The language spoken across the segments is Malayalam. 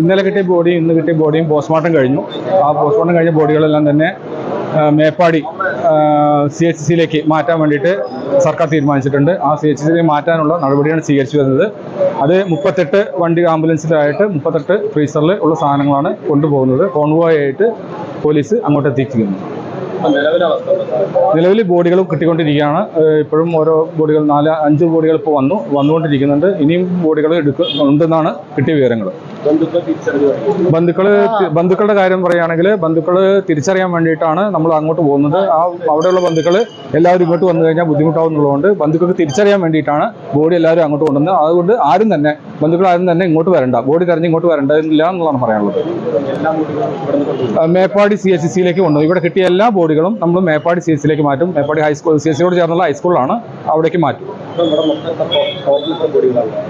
ഇന്നലെ കിട്ടിയ ബോഡിയും ഇന്ന് കിട്ടിയ ബോഡിയും പോസ്റ്റ്മോർട്ടം കഴിഞ്ഞു. ആ പോസ്റ്റ്മോർട്ടം കഴിഞ്ഞ ബോഡികളെല്ലാം തന്നെ മേപ്പാടി സി എച്ച് സിയിലേക്ക് മാറ്റാൻ വേണ്ടിയിട്ട് സർക്കാർ തീരുമാനിച്ചിട്ടുണ്ട്. ആ സി എച്ച് സിയിലേക്ക് മാറ്റാനുള്ള നടപടിയാണ് സ്വീകരിച്ചു വരുന്നത്. അത് മുപ്പത്തെട്ട് വണ്ടി ആംബുലൻസിലായിട്ട് മുപ്പത്തെട്ട് ഫ്രീസറിൽ ഉള്ള സാധനങ്ങളാണ് കൊണ്ടുപോകുന്നത്. കോൺവോയ് ആയിട്ട് പോലീസ് അങ്ങോട്ട് എത്തിക്കുന്നു നിലവിൽ ബോഡികൾ കിട്ടിക്കൊണ്ടിരിക്കുകയാണ്. ഇപ്പോഴും ഓരോ ബോഡികൾ നാല് അഞ്ച് ബോഡികൾ ഇപ്പോൾ വന്നു വന്നുകൊണ്ടിരിക്കുന്നുണ്ട്. ഇനിയും ബോഡികൾ എടുക്കുന്നുണ്ടെന്നാണ് കിട്ടിയ വിവരങ്ങൾ. ബന്ധുക്കൾ ബന്ധുക്കളുടെ കാര്യം പറയുകയാണെങ്കിൽ ബന്ധുക്കൾ തിരിച്ചറിയാൻ വേണ്ടിയിട്ടാണ് നമ്മൾ അങ്ങോട്ട് പോകുന്നത്. ആ അവിടെയുള്ള ബന്ധുക്കൾ എല്ലാവരും ഇങ്ങോട്ട് വന്നു കഴിഞ്ഞാൽ ബുദ്ധിമുട്ടാവുന്നുള്ളതുകൊണ്ട് ബന്ധുക്കൾക്ക് തിരിച്ചറിയാൻ വേണ്ടിയിട്ടാണ് ബോഡി എല്ലാവരും അങ്ങോട്ട് കൊണ്ടുവന്നത്. അതുകൊണ്ട് ആരും തന്നെ ബന്ധുക്കൾ ആരും തന്നെ ഇങ്ങോട്ട് വരണ്ട. ബോഡി തെരഞ്ഞ് ഇങ്ങോട്ട് വരേണ്ടതില്ല എന്നുള്ളതാണ് പറയാനുള്ളത്. മേപ്പാടി സി എസ് സിയിലേക്ക് കൊണ്ടുപോകും ഇവിടെ കിട്ടിയ എല്ലാ ബോഡികളും നമ്മൾ മേപ്പാടി സി എസ് സിയിലേക്ക് മാറ്റും. Meppadi high school C S സിയോട് ചേർന്നുള്ള ഹൈസ്കൂളിലാണ് അവിടേക്ക് മാറ്റും.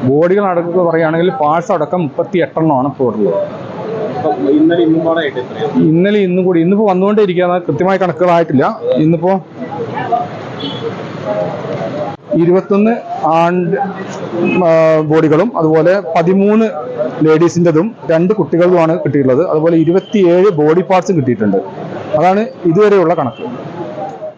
ബോഡികൾ അടക്കം പറയുകയാണെങ്കിൽ പാഴ്സ് അടക്കം മുപ്പത്തി എട്ടെണ്ണമാണ് ഇപ്പോൾ ഉള്ളത്. ഇന്നലെ ഇന്നും കൂടി ഇന്നിപ്പോ വന്നുകൊണ്ടിരിക്കുകയാണ് കൃത്യമായ കണക്കുകളായിട്ടില്ല. ഇന്നിപ്പോ ഇരുപത്തൊന്ന് ആണ്ട് ബോഡികളും അതുപോലെ പതിമൂന്ന് ലേഡീസിന്റെതും രണ്ട് കുട്ടികളുമാണ് കിട്ടിയിട്ടുള്ളത്. അതുപോലെ ഇരുപത്തിയേഴ് ബോഡി പാർട്സും കിട്ടിയിട്ടുണ്ട്. അതാണ് ഇതുവരെയുള്ള കണക്ക്.